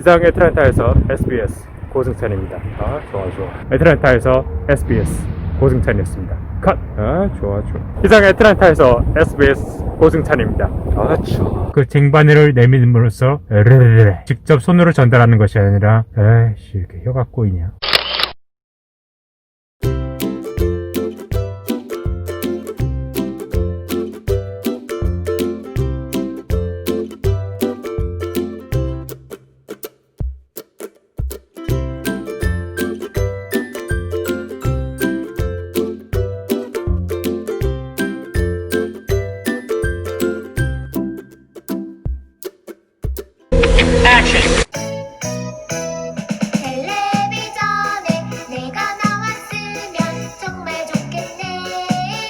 이상 애틀란타에서 SBS 고승찬입니다. 아 좋아 좋아. 애틀란타에서 SBS 고승찬이었습니다. 컷. 아 좋아 좋아. 이상 애틀란타에서 SBS 고승찬입니다. 아 좋아. 그 쟁반을 내밀음으로써 에르르르 직접 손으로 전달하는 것이 아니라 에이씨 이렇게 혀가 꼬이냐. 텔레비전에 내가 나왔으면 정말 좋겠네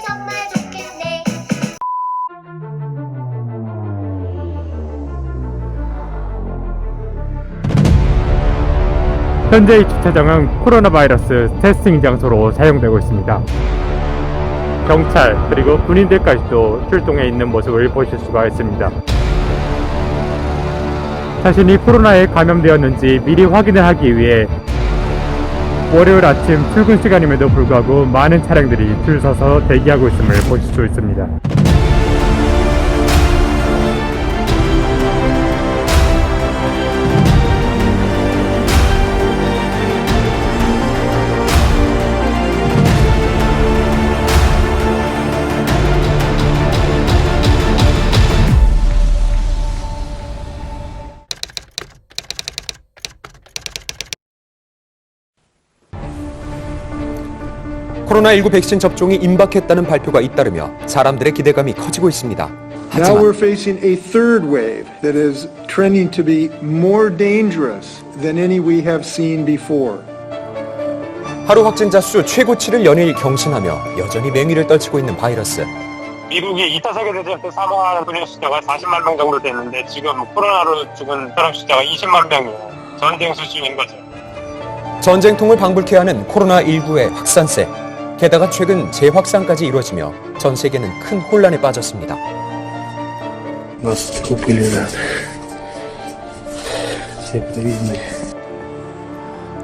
정말 좋겠네 현재 이 주차장은 코로나 바이러스 테스팅 장소로 사용되고 있습니다. 경찰 그리고 군인들까지도 출동해 있는 모습을 보실 수가 있습니다. 자신이 코로나에 감염되었는지 미리 확인을 하기 위해 월요일 아침 출근 시간임에도 불구하고 많은 차량들이 줄 서서 대기하고 있음을 보실 수 있습니다. 코로나19 백신 접종이 임박했다는 발표가 잇따르며 사람들의 기대감이 커지고 있습니다. Now 하지만 we're facing a third wave that is trending to be more dangerous than any we have seen before. 하루 확진자 수 최고치를 연일 경신하며 여전히 맹위를 떨치고 있는 바이러스. 미국이 2차 세계대전 때 사망하는 분의 숫자가 40만 명 정도 됐는데 지금 코로나로 죽은 사람 숫자가 20만 명이에요. 전쟁 수준인 거죠. 전쟁통을 방불케 하는 코로나19의 확산세. 게다가 최근 재확산까지 이뤄지며 전 세계는 큰 혼란에 빠졌습니다.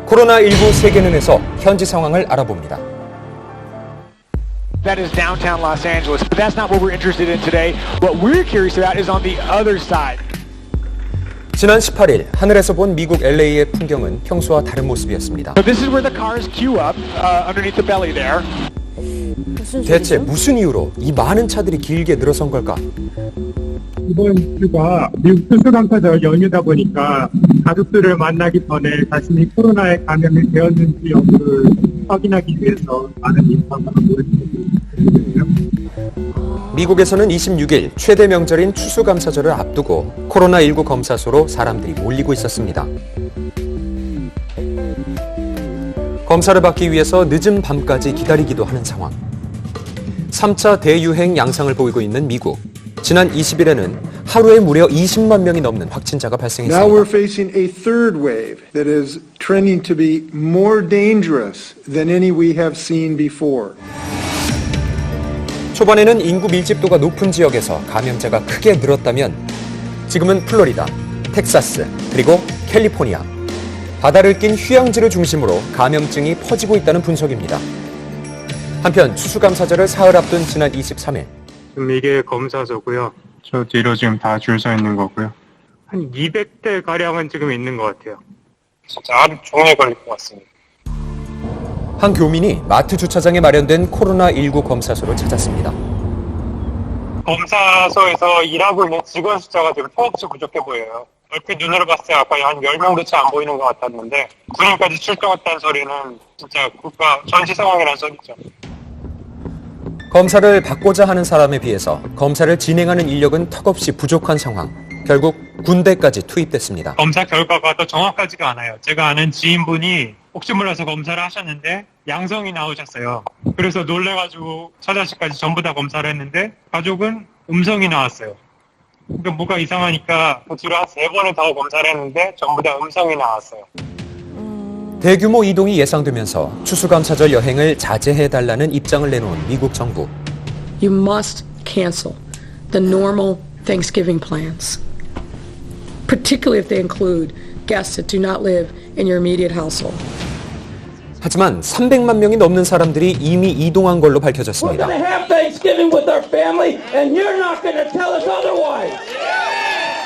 코로나19 세계는에서 현지 상황을 알아봅니다. That is downtown Los Angeles, but that's not what we're interested in today. What we're curious about is on the other side. 지난 18일 하늘에서 본 미국 LA의 풍경은 평소와 다른 모습이었습니다. So this is where the cars queue up uh, underneath the belly there. 대체 무슨 이유로 이 많은 차들이 길게 늘어선 걸까? 이번 주가 미국 수감사절 연휴다 보니까 가족들을 만나기 전에 자신이 코로나에 감염이 되었는지 여부를 확인하기 위해서 많은 인파가 모여있습니다. 미국에서는 26일 최대 명절인 추수감사절을 앞두고 코로나19 검사소로 사람들이 몰리고 있었습니다. 검사를 받기 위해서 늦은 밤까지 기다리기도 하는 상황. 3차 대유행 양상을 보이고 있는 미국. 지난 20일에는 하루에 무려 20만 명이 넘는 확진자가 발생했습니다. 초반에는 인구 밀집도가 높은 지역에서 감염자가 크게 늘었다면 지금은 플로리다, 텍사스, 그리고 캘리포니아. 바다를 낀 휴양지를 중심으로 감염증이 퍼지고 있다는 분석입니다. 한편 추수감사절을 사흘 앞둔 지난 23일 지금 이게 검사소고요. 저 뒤로 지금 다 줄 서 있는 거고요. 한 200대 가량은 지금 있는 것 같아요. 진짜 하루 종일 걸릴 것 같습니다. 한 교민이 마트 주차장에 마련된 코로나19 검사소를 찾았습니다. 검사소에서 일하고 있는 직원 숫자가 지금 턱없이 부족해 보여요. 얼핏 눈으로 봤을 때 아까 한 10명도 채 안 보이는 것 같았는데 군인까지 출동했다는 소리는 진짜 국가 전시 상황이라는 소리죠. 검사를 받고자 하는 사람에 비해서 검사를 진행하는 인력은 턱없이 부족한 상황. 결국 군대까지 투입됐습니다. 검사 결과가 더 정확하지가 않아요. 제가 아는 지인분이 혹시 몰라서 검사를 하셨는데 양성이 나오셨어요. 그래서 놀래가지고 처자식까지 전부 다 검사를 했는데 가족은 음성이 나왔어요. 그러니까 뭐가 이상하니까 그 뒤로 한세 번을 더 검사를 했는데 전부 다 음성이 나왔어요. 대규모 이동이 예상되면서 추수감사절 여행을 자제해달라는 입장을 내놓은 미국 정부. you must cancel the normal Thanksgiving plans, particularly if they include guests that do not live in your immediate household. 하지만 300만 명이 넘는 사람들이 이미 이동한 걸로 밝혀졌습니다. otherwise.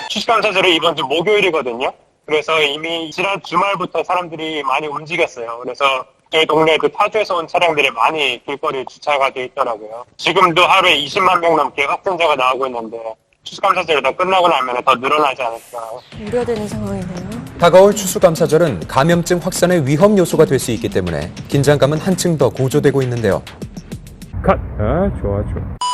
추수감사절이 이번 주 목요일이거든요. 그래서 이미 지난 주말부터 사람들이 많이 움직였어요. 그래서 저희 동네에도 타주에서 온 차량들이 많이 길거리에 주차가 돼 있더라고요. 지금도 하루에 20만 명 넘게 확진자가 나오고 있는데 추수감사절이 다 끝나고 나면 더 늘어나지 않을까. 우려되는 상황이네요. 다가올 추수감사절은 감염증 확산의 위험 요소가 될 수 있기 때문에 긴장감은 한층 더 고조되고 있는데요. 컷. 아, 좋아, 좋아.